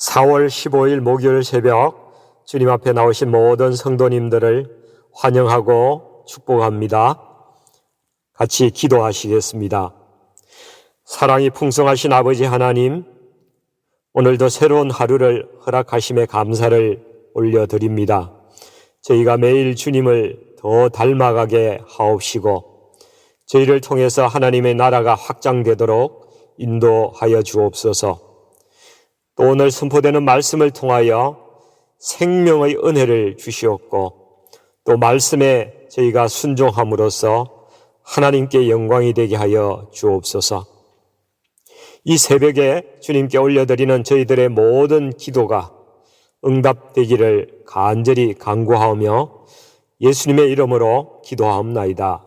4월 15일 목요일 새벽 주님 앞에 나오신 모든 성도님들을 환영하고 축복합니다. 같이 기도하시겠습니다. 사랑이 풍성하신 아버지 하나님, 오늘도 새로운 하루를 허락하심에 감사를 올려드립니다. 저희가 매일 주님을 더 닮아가게 하옵시고, 저희를 통해서 하나님의 나라가 확장되도록 인도하여 주옵소서. 또 오늘 선포되는 말씀을 통하여 생명의 은혜를 주시옵고 또 말씀에 저희가 순종함으로써 하나님께 영광이 되게 하여 주옵소서. 이 새벽에 주님께 올려드리는 저희들의 모든 기도가 응답되기를 간절히 간구하며 예수님의 이름으로 기도하옵나이다.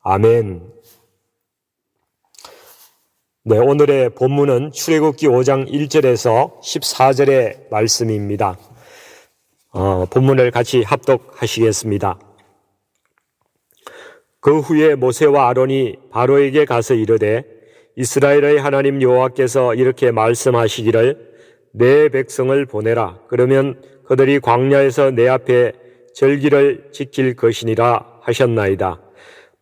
아멘. 네, 오늘의 본문은 출애굽기 5장 1절에서 14절의 말씀입니다. 어, 본문을 같이 합독하시겠습니다. 그 후에 모세와 아론이 바로에게 가서 이르되 이스라엘의 하나님 여호와께서 이렇게 말씀하시기를 내 백성을 보내라. 그러면 그들이 광야에서 내 앞에 절기를 지킬 것이니라 하셨나이다.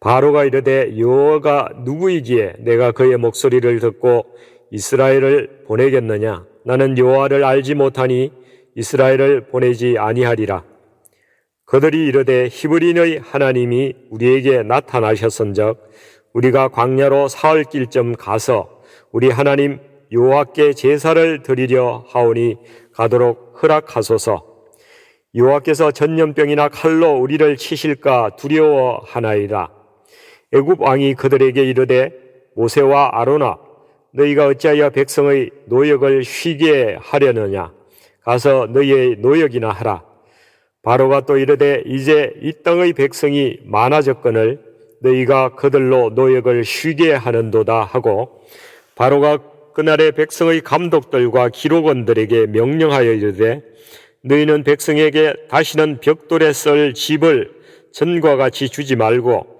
바로가 이르되 여호와가 누구이기에 내가 그의 목소리를 듣고 이스라엘을 보내겠느냐? 나는 여호와를 알지 못하니 이스라엘을 보내지 아니하리라. 그들이 이르되 히브리의 하나님이 우리에게 나타나셨은적 우리가 광야로 사흘 길쯤 가서 우리 하나님 여호와께 제사를 드리려 하오니 가도록 허락하소서. 여호와께서 전염병이나 칼로 우리를 치실까 두려워하나이다 애굽 왕이 그들에게 이르되 모세와 아로나 너희가 어찌하여 백성의 노역을 쉬게 하려느냐? 가서 너희의 노역이나 하라. 바로가 또 이르되 이제 이 땅의 백성이 많아졌거늘 너희가 그들로 노역을 쉬게 하는도다 하고 바로가 그날의 백성의 감독들과 기록원들에게 명령하여 이르되 너희는 백성에게 다시는 벽돌에 썰 집을 전과 같이 주지 말고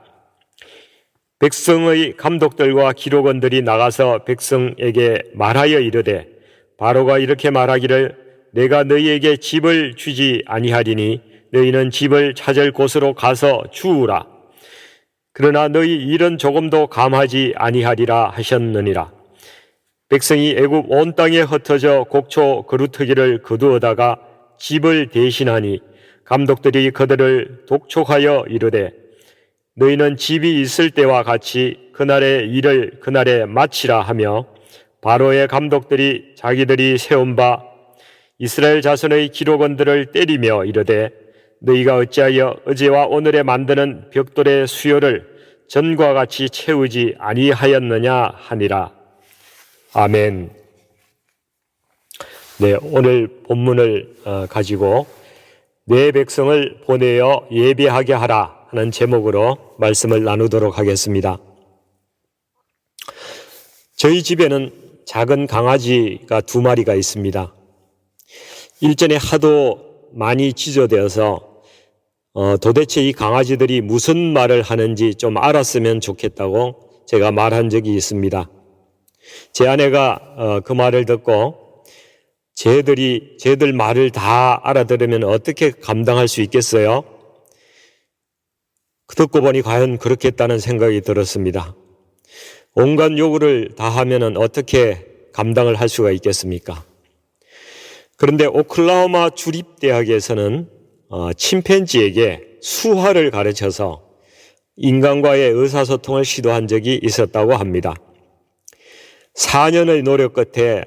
백성의 감독들과 기록원들이 나가서 백성에게 말하여 이르되 바로가 이렇게 말하기를 내가 너희에게 집을 주지 아니하리니 너희는 집을 찾을 곳으로 가서 주우라. 그러나 너희 일은 조금도 감하지 아니하리라 하셨느니라. 백성이 애굽 온 땅에 흩어져 곡초 그루터기를 거두어다가 집을 대신하니 감독들이 그들을 독촉하여 이르되 너희는 집이 있을 때와 같이 그날의 일을 그날에 마치라 하며 바로의 감독들이 자기들이 세운 바 이스라엘 자손의 기록원들을 때리며 이르되 너희가 어찌하여 어제와 오늘에 만드는 벽돌의 수요를 전과 같이 채우지 아니하였느냐 하니라. 아멘. 네, 오늘 본문을 어, 가지고 내 백성을 보내어 예배하게 하라 하는 제목으로 말씀을 나누도록 하겠습니다. 저희 집에는 작은 강아지가 두 마리가 있습니다. 일전에 하도 많이 지저되어서 어, 도대체 이 강아지들이 무슨 말을 하는지 좀 알았으면 좋겠다고 제가 말한 적이 있습니다. 제 아내가 어, 그 말을 듣고 쟤들이 쟤들 말을 다 알아들으면 어떻게 감당할 수 있겠어요? 듣고 보니 과연 그렇겠다는 생각이 들었습니다. 온갖 요구를 다 하면은 어떻게 감당을 할 수가 있겠습니까? 그런데 오클라호마 주립대학에서는 어, 침팬지에게 수화를 가르쳐서 인간과의 의사소통을 시도한 적이 있었다고 합니다. 4년의 노력 끝에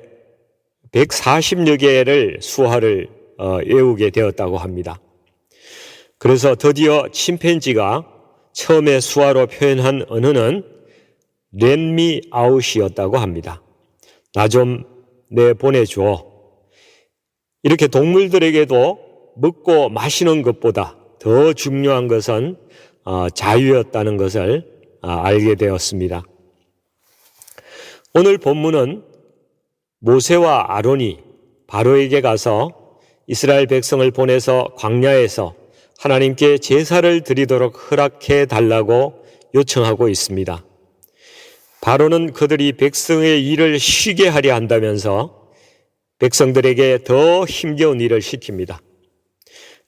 140여 개를 수화를 어, 외우게 되었다고 합니다. 그래서 드디어 침팬지가 처음에 수화로 표현한 언어는 렌미 아웃이었다고 합니다. 나 좀 내보내줘. 이렇게 동물들에게도 먹고 마시는 것보다 더 중요한 것은 어, 자유였다는 것을 아, 알게 되었습니다. 오늘 본문은 모세와 아론이 바로에게 가서 이스라엘 백성을 보내서 광야에서 하나님께 제사를 드리도록 허락해 달라고 요청하고 있습니다. 바로는 그들이 백성의 일을 쉬게 하려 한다면서 백성들에게 더 힘겨운 일을 시킵니다.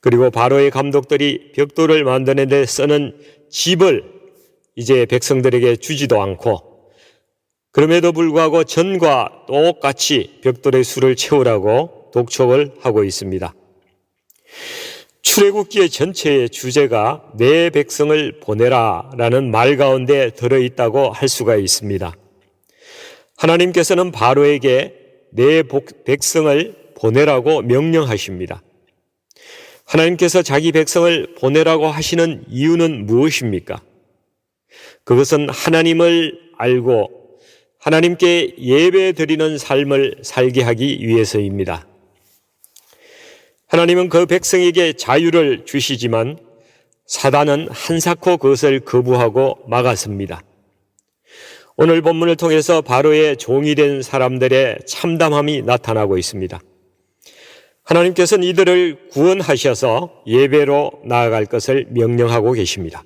그리고 바로의 감독들이 벽돌을 만드는 데 쓰는 집을 이제 백성들에게 주지도 않고 그럼에도 불구하고 전과 똑같이 벽돌의 수를 채우라고 독촉을 하고 있습니다. 출애굽기의 전체의 주제가 내 백성을 보내라라는 말 가운데 들어 있다고 할 수가 있습니다. 하나님께서는 바로에게 내 백성을 보내라고 명령하십니다. 하나님께서 자기 백성을 보내라고 하시는 이유는 무엇입니까? 그것은 하나님을 알고 하나님께 예배 드리는 삶을 살게 하기 위해서입니다. 하나님은 그 백성에게 자유를 주시지만 사단은 한사코 그것을 거부하고 막았습니다. 오늘 본문을 통해서 바로의 종이 된 사람들의 참담함이 나타나고 있습니다. 하나님께서는 이들을 구원하셔서 예배로 나아갈 것을 명령하고 계십니다.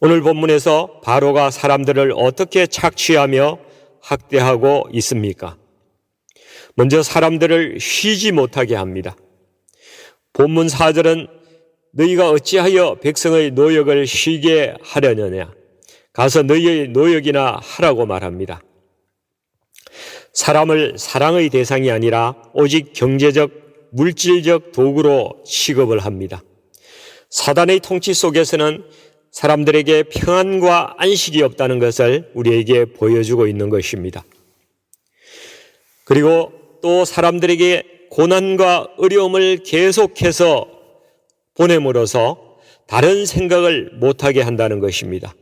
오늘 본문에서 바로가 사람들을 어떻게 착취하며 학대하고 있습니까? 먼저 사람들을 쉬지 못하게 합니다. 본문 4절은 너희가 어찌하여 백성의 노역을 쉬게 하려느냐. 가서 너희의 노역이나 하라고 말합니다. 사람을 사랑의 대상이 아니라 오직 경제적, 물질적 도구로 취급을 합니다. 사단의 통치 속에서는 사람들에게 평안과 안식이 없다는 것을 우리에게 보여주고 있는 것입니다. 그리고 또 사람들에게 고난과 어려움을 계속해서 보냄으로써 다른 생각을 못하게 한다는 것입니다.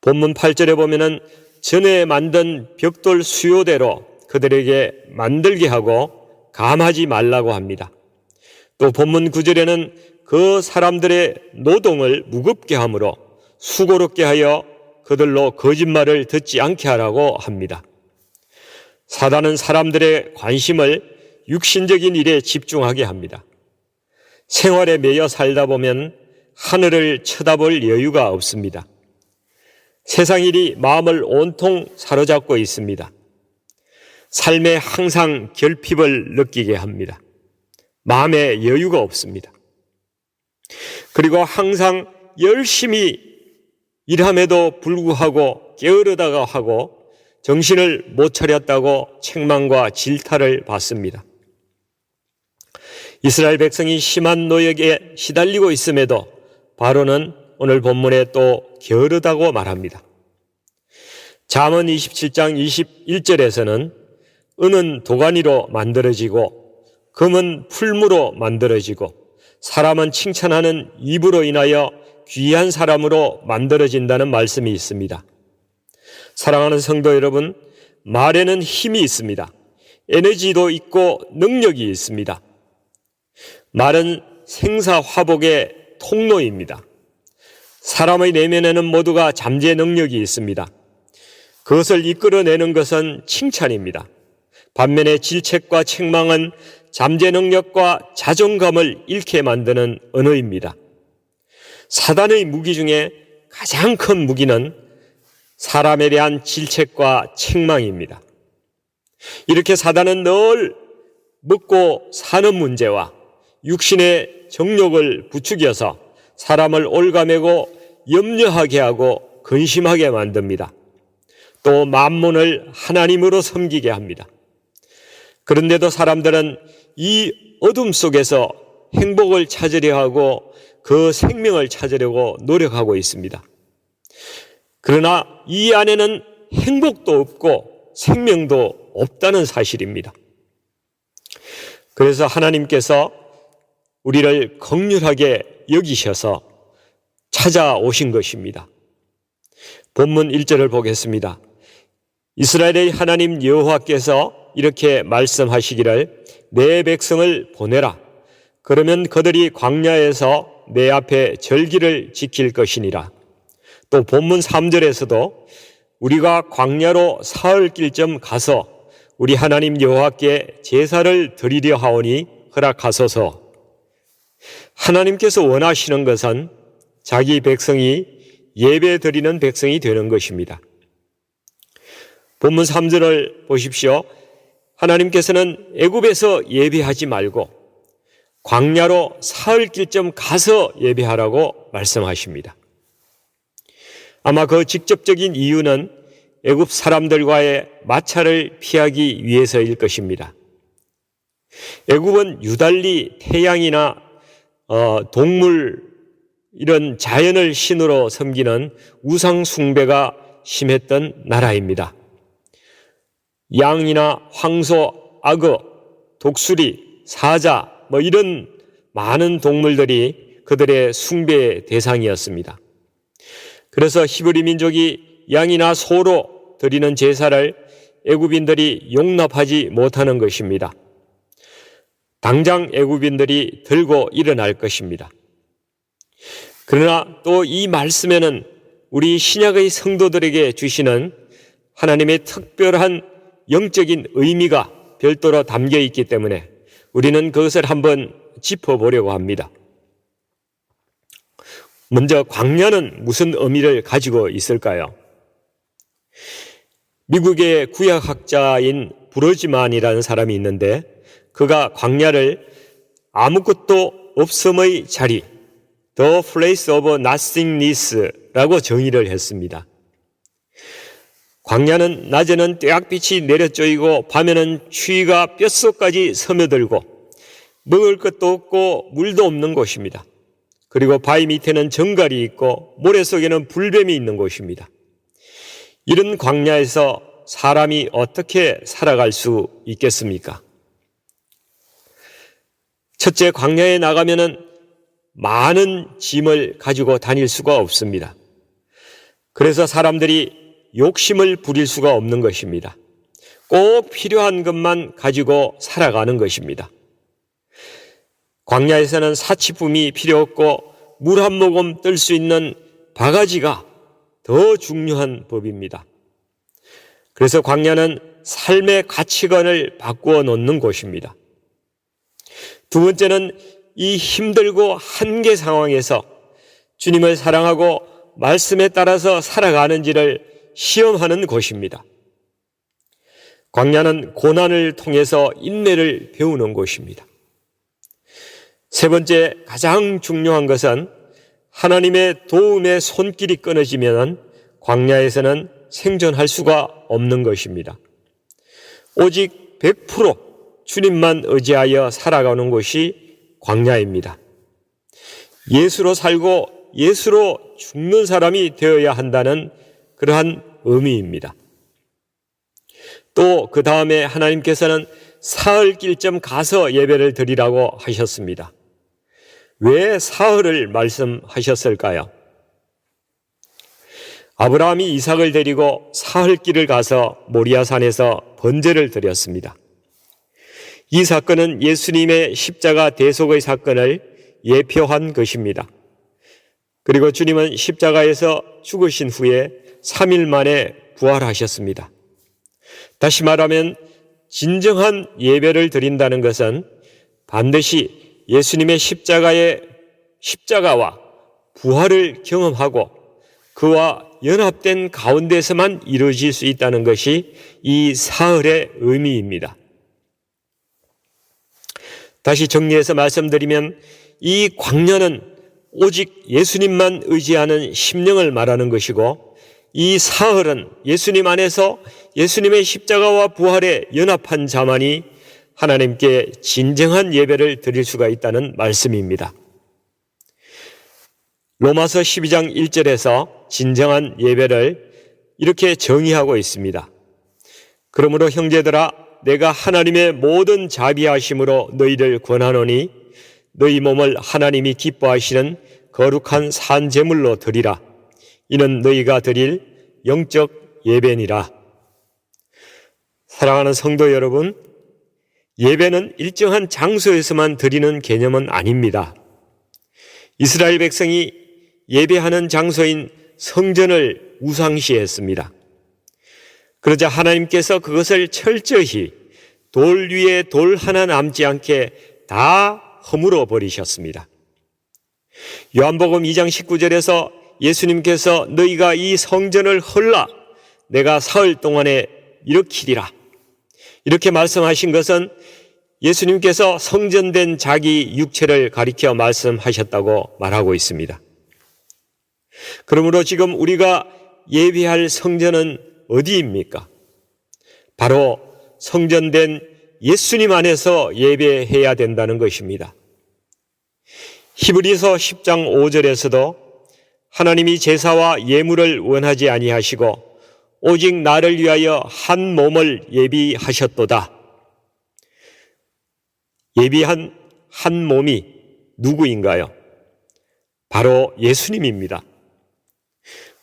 본문 8절에 보면은 전에 만든 벽돌 수요대로 그들에게 만들게 하고 감하지 말라고 합니다. 또 본문 9절에는 그 사람들의 노동을 무겁게 함으로 수고롭게 하여 그들로 거짓말을 듣지 않게 하라고 합니다. 사단은 사람들의 관심을 육신적인 일에 집중하게 합니다. 생활에 매여 살다 보면 하늘을 쳐다볼 여유가 없습니다. 세상 일이 마음을 온통 사로잡고 있습니다. 삶에 항상 결핍을 느끼게 합니다. 마음에 여유가 없습니다. 그리고 항상 열심히 일함에도 불구하고 게으르다가 하고 정신을 못 차렸다고 책망과 질타를 받습니다. 이스라엘 백성이 심한 노역에 시달리고 있음에도 바로는 오늘 본문에 또 게으르다고 말합니다. 잠언 27장 21절에서는 은은 도가니로 만들어지고 금은 풀무로 만들어지고 사람은 칭찬하는 입으로 인하여 귀한 사람으로 만들어진다는 말씀이 있습니다. 사랑하는 성도 여러분, 말에는 힘이 있습니다. 에너지도 있고 능력이 있습니다. 말은 생사화복의 통로입니다. 사람의 내면에는 모두가 잠재 능력이 있습니다. 그것을 이끌어내는 것은 칭찬입니다. 반면에 질책과 책망은 잠재 능력과 자존감을 잃게 만드는 언어입니다. 사단의 무기 중에 가장 큰 무기는 사람에 대한 질책과 책망입니다. 이렇게 사단은 늘 먹고 사는 문제와 육신의 정욕을 부추겨서 사람을 올가매고 염려하게 하고 근심하게 만듭니다. 또 만문을 하나님으로 섬기게 합니다. 그런데도 사람들은 이 어둠 속에서 행복을 찾으려 하고 그 생명을 찾으려고 노력하고 있습니다. 그러나 이 안에는 행복도 없고 생명도 없다는 사실입니다. 그래서 하나님께서 우리를 극률하게 여기셔서 찾아오신 것입니다. 본문 1절을 보겠습니다. 이스라엘의 하나님 여호와께서 이렇게 말씀하시기를 내 백성을 보내라. 그러면 그들이 광야에서 내 앞에 절기를 지킬 것이니라. 또 본문 3절에서도 우리가 광야로 사흘 길쯤 가서 우리 하나님 여호와께 제사를 드리려 하오니 허락하소서. 하나님께서 원하시는 것은 자기 백성이 예배 드리는 백성이 되는 것입니다. 본문 3절을 보십시오. 하나님께서는 애굽에서 예배하지 말고 광야로 사흘 길쯤 가서 예배하라고 말씀하십니다. 아마 그 직접적인 이유는 애굽 사람들과의 마찰을 피하기 위해서일 것입니다. 애굽은 유달리 태양이나 어, 동물 이런 자연을 신으로 섬기는 우상 숭배가 심했던 나라입니다. 양이나 황소, 악어, 독수리, 사자 뭐 이런 많은 동물들이 그들의 숭배의 대상이었습니다. 그래서 히브리 민족이 양이나 소로 드리는 제사를 애굽인들이 용납하지 못하는 것입니다. 당장 애굽인들이 들고 일어날 것입니다. 그러나 또 이 말씀에는 우리 신약의 성도들에게 주시는 하나님의 특별한 영적인 의미가 별도로 담겨 있기 때문에 우리는 그것을 한번 짚어보려고 합니다. 먼저 광야는 무슨 의미를 가지고 있을까요? 미국의 구약학자인 브로지만이라는 사람이 있는데 그가 광야를 아무것도 없음의 자리, the place of nothingness라고 정의를 했습니다. 광야는 낮에는 떼약빛이 내려쪼이고 밤에는 추위가 뼛속까지 스며들고 먹을 것도 없고 물도 없는 곳입니다. 그리고 바위 밑에는 정갈이 있고 모래 속에는 불뱀이 있는 곳입니다. 이런 광야에서 사람이 어떻게 살아갈 수 있겠습니까? 첫째, 광야에 나가면은 많은 짐을 가지고 다닐 수가 없습니다. 그래서 사람들이 욕심을 부릴 수가 없는 것입니다. 꼭 필요한 것만 가지고 살아가는 것입니다. 광야에서는 사치품이 필요 없고 물 한 모금 뜰 수 있는 바가지가 더 중요한 법입니다. 그래서 광야는 삶의 가치관을 바꾸어 놓는 곳입니다. 두 번째는 이 힘들고 한계 상황에서 주님을 사랑하고 말씀에 따라서 살아가는지를 시험하는 곳입니다. 광야는 고난을 통해서 인내를 배우는 곳입니다. 세 번째 가장 중요한 것은 하나님의 도움의 손길이 끊어지면 광야에서는 생존할 수가 없는 것입니다. 오직 100% 주님만 의지하여 살아가는 곳이 광야입니다. 예수로 살고 예수로 죽는 사람이 되어야 한다는 그러한 의미입니다. 또 그 다음에 하나님께서는 사흘 길쯤 가서 예배를 드리라고 하셨습니다. 왜 사흘을 말씀하셨을까요? 아브라함이 이삭을 데리고 사흘길을 가서 모리아산에서 번제를 드렸습니다. 이 사건은 예수님의 십자가 대속의 사건을 예표한 것입니다. 그리고 주님은 십자가에서 죽으신 후에 3일 만에 부활하셨습니다. 다시 말하면 진정한 예배를 드린다는 것은 반드시 예수님의 십자가의 십자가와 부활을 경험하고 그와 연합된 가운데서만 이루어질 수 있다는 것이 이 사흘의 의미입니다. 다시 정리해서 말씀드리면 이 광년은 오직 예수님만 의지하는 심령을 말하는 것이고 이 사흘은 예수님 안에서 예수님의 십자가와 부활에 연합한 자만이 하나님께 진정한 예배를 드릴 수가 있다는 말씀입니다. 로마서 12장 1절에서 진정한 예배를 이렇게 정의하고 있습니다. 그러므로 형제들아 내가 하나님의 모든 자비하심으로 너희를 권하노니 너희 몸을 하나님이 기뻐하시는 거룩한 산 제물로 드리라. 이는 너희가 드릴 영적 예배니라. 사랑하는 성도 여러분, 예배는 일정한 장소에서만 드리는 개념은 아닙니다. 이스라엘 백성이 예배하는 장소인 성전을 우상시했습니다. 그러자 하나님께서 그것을 철저히 돌 위에 돌 하나 남지 않게 다 허물어 버리셨습니다. 요한복음 2장 19절에서 예수님께서 너희가 이 성전을 헐라 내가 사흘 동안에 일으키리라 이렇게 말씀하신 것은 예수님께서 성전된 자기 육체를 가리켜 말씀하셨다고 말하고 있습니다. 그러므로 지금 우리가 예배할 성전은 어디입니까? 바로 성전된 예수님 안에서 예배해야 된다는 것입니다. 히브리서 10장 5절에서도 하나님이 제사와 예물을 원하지 아니하시고 오직 나를 위하여 한 몸을 예비하셨도다. 예비한 한 몸이 누구인가요? 바로 예수님입니다.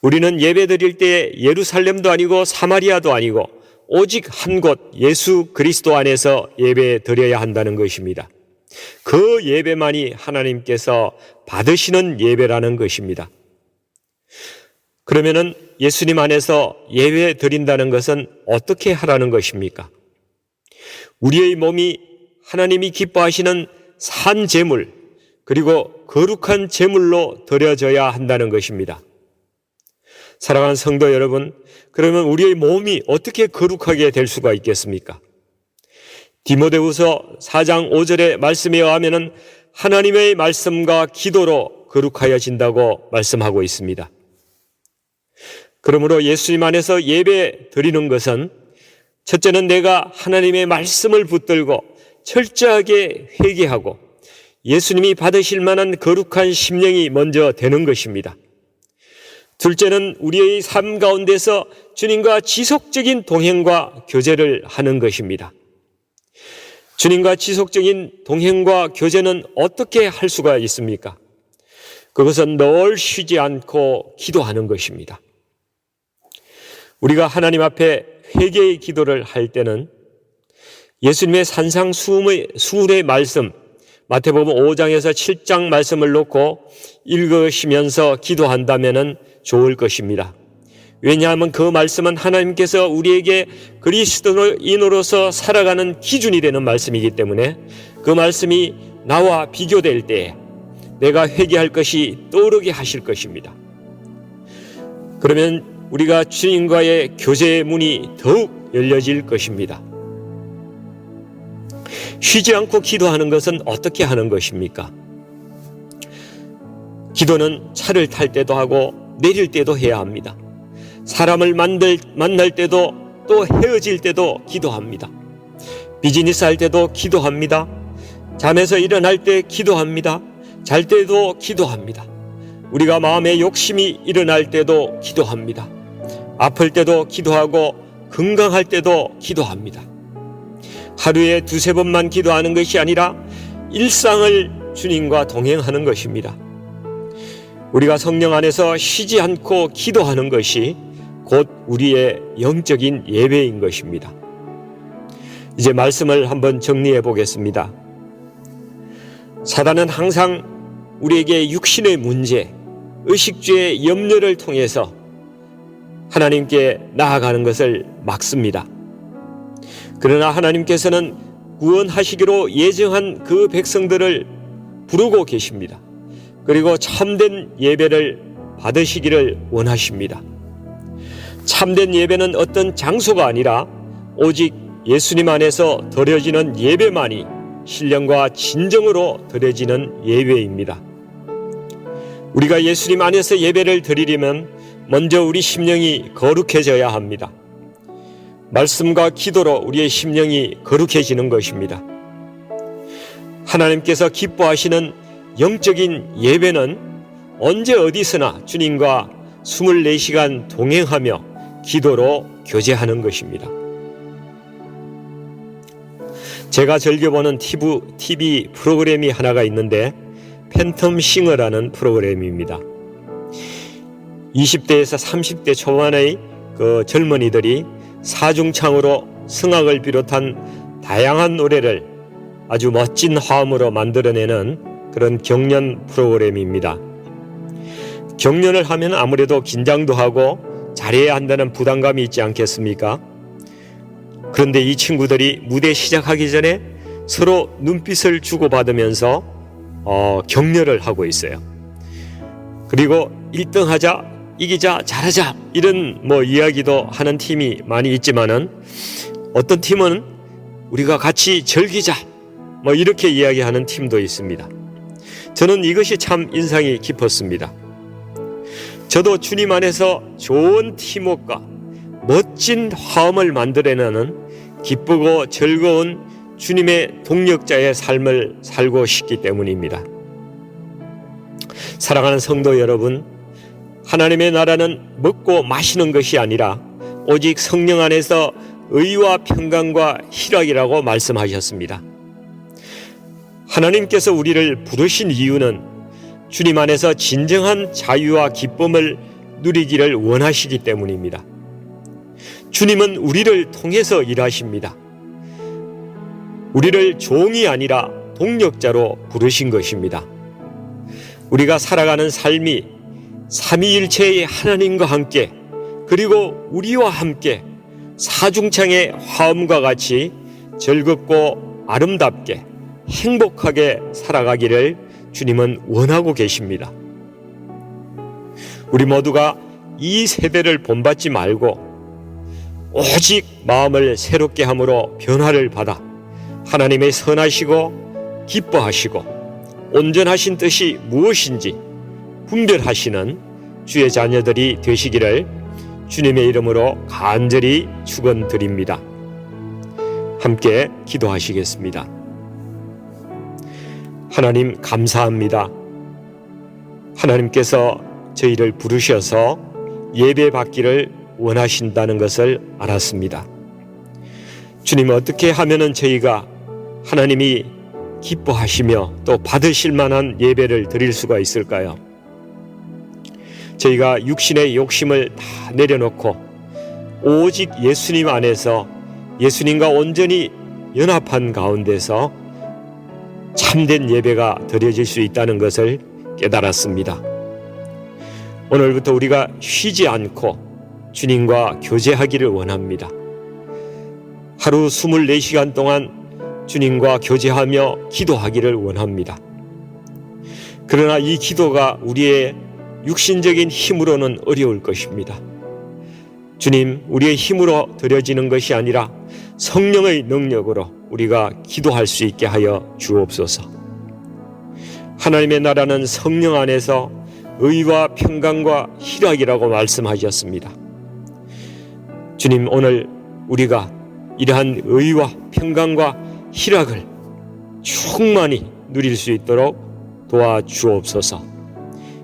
우리는 예배 드릴 때 예루살렘도 아니고 사마리아도 아니고 오직 한 곳 예수 그리스도 안에서 예배 드려야 한다는 것입니다. 그 예배만이 하나님께서 받으시는 예배라는 것입니다. 그러면은 예수님 안에서 예배 드린다는 것은 어떻게 하라는 것입니까? 우리의 몸이 하나님이 기뻐하시는 산 제물 그리고 거룩한 제물로 드려져야 한다는 것입니다. 사랑하는 성도 여러분, 그러면 우리의 몸이 어떻게 거룩하게 될 수가 있겠습니까? 디모데후서 4장 5절의 말씀에 의하면은 하나님의 말씀과 기도로 거룩하여진다고 말씀하고 있습니다. 그러므로 예수님 안에서 예배 드리는 것은 첫째는 내가 하나님의 말씀을 붙들고 철저하게 회개하고 예수님이 받으실 만한 거룩한 심령이 먼저 되는 것입니다. 둘째는 우리의 삶 가운데서 주님과 지속적인 동행과 교제를 하는 것입니다. 주님과 지속적인 동행과 교제는 어떻게 할 수가 있습니까? 그것은 늘 쉬지 않고 기도하는 것입니다. 우리가 하나님 앞에 회개의 기도를 할 때는 예수님의 산상 수훈의 수훈의 말씀 마태복음 5장에서 7장 말씀을 놓고 읽으시면서 기도한다면은 좋을 것입니다. 왜냐하면 그 말씀은 하나님께서 우리에게 그리스도인으로서 살아가는 기준이 되는 말씀이기 때문에 그 말씀이 나와 비교될 때 내가 회개할 것이 떠오르게 하실 것입니다. 그러면 우리가 주님과의 교제의 문이 더욱 열려질 것입니다. 쉬지 않고 기도하는 것은 어떻게 하는 것입니까? 기도는 차를 탈 때도 하고 내릴 때도 해야 합니다. 사람을 만들, 만날 때도 또 헤어질 때도 기도합니다. 비즈니스 할 때도 기도합니다. 잠에서 일어날 때 기도합니다. 잘 때도 기도합니다. 우리가 마음에 욕심이 일어날 때도 기도합니다. 아플 때도 기도하고 건강할 때도 기도합니다. 하루에 두세 번만 기도하는 것이 아니라 일상을 주님과 동행하는 것입니다. 우리가 성령 안에서 쉬지 않고 기도하는 것이 곧 우리의 영적인 예배인 것입니다. 이제 말씀을 한번 정리해 보겠습니다. 사단은 항상 우리에게 육신의 문제, 의식주의 염려를 통해서 하나님께 나아가는 것을 막습니다. 그러나 하나님께서는 구원하시기로 예정한 그 백성들을 부르고 계십니다. 그리고 참된 예배를 받으시기를 원하십니다. 참된 예배는 어떤 장소가 아니라 오직 예수님 안에서 드려지는 예배만이 신령과 진정으로 드려지는 예배입니다. 우리가 예수님 안에서 예배를 드리려면 먼저 우리 심령이 거룩해져야 합니다. 말씀과 기도로 우리의 심령이 거룩해지는 것입니다. 하나님께서 기뻐하시는 영적인 예배는 언제 어디서나 주님과 24시간 동행하며 기도로 교제하는 것입니다. 제가 즐겨보는 TV 프로그램이 하나가 있는데 팬텀 싱어라는 프로그램입니다. 20대에서 30대 초반의 그 젊은이들이 사중창으로 성악을 비롯한 다양한 노래를 아주 멋진 화음으로 만들어내는 그런 경연 프로그램입니다. 경연을 하면 아무래도 긴장도 하고 잘해야 한다는 부담감이 있지 않겠습니까? 그런데 이 친구들이 무대 시작하기 전에 서로 눈빛을 주고받으면서 어, 격려를 하고 있어요. 그리고 1등 하자, 이기자, 잘하자 이런 뭐 이야기도 하는 팀이 많이 있지만은 어떤 팀은 우리가 같이 즐기자 뭐 이렇게 이야기하는 팀도 있습니다. 저는 이것이 참 인상이 깊었습니다. 저도 주님 안에서 좋은 팀워크가 멋진 화음을 만들어내는 기쁘고 즐거운 주님의 동력자의 삶을 살고 싶기 때문입니다. 사랑하는 성도 여러분, 하나님의 나라는 먹고 마시는 것이 아니라 오직 성령 안에서 의와 평강과 희락이라고 말씀하셨습니다. 하나님께서 우리를 부르신 이유는 주님 안에서 진정한 자유와 기쁨을 누리기를 원하시기 때문입니다. 주님은 우리를 통해서 일하십니다. 우리를 종이 아니라 동력자로 부르신 것입니다. 우리가 살아가는 삶이 삼위일체의 하나님과 함께 그리고 우리와 함께 사중창의 화음과 같이 즐겁고 아름답게 행복하게 살아가기를 주님은 원하고 계십니다. 우리 모두가 이 세대를 본받지 말고 오직 마음을 새롭게 함으로 변화를 받아 하나님의 선하시고 기뻐하시고 온전하신 뜻이 무엇인지 분별하시는 주의 자녀들이 되시기를 주님의 이름으로 간절히 축원드립니다. 함께 기도하시겠습니다. 하나님 감사합니다. 하나님께서 저희를 부르셔서 예배 받기를 원하신다는 것을 알았습니다. 주님 어떻게 하면은 저희가 하나님이 기뻐하시며 또 받으실 만한 예배를 드릴 수가 있을까요? 저희가 육신의 욕심을 다 내려놓고 오직 예수님 안에서 예수님과 온전히 연합한 가운데서 참된 예배가 드려질 수 있다는 것을 깨달았습니다. 오늘부터 우리가 쉬지 않고 주님과 교제하기를 원합니다. 하루 24시간 동안 주님과 교제하며 기도하기를 원합니다. 그러나 이 기도가 우리의 육신적인 힘으로는 어려울 것입니다. 주님, 우리의 힘으로 드려지는 것이 아니라 성령의 능력으로 우리가 기도할 수 있게 하여 주옵소서. 하나님의 나라는 성령 안에서 의와 평강과 희락이라고 말씀하셨습니다. 주님, 오늘 우리가 이러한 의와 평강과 희락을 충만히 누릴 수 있도록 도와주옵소서.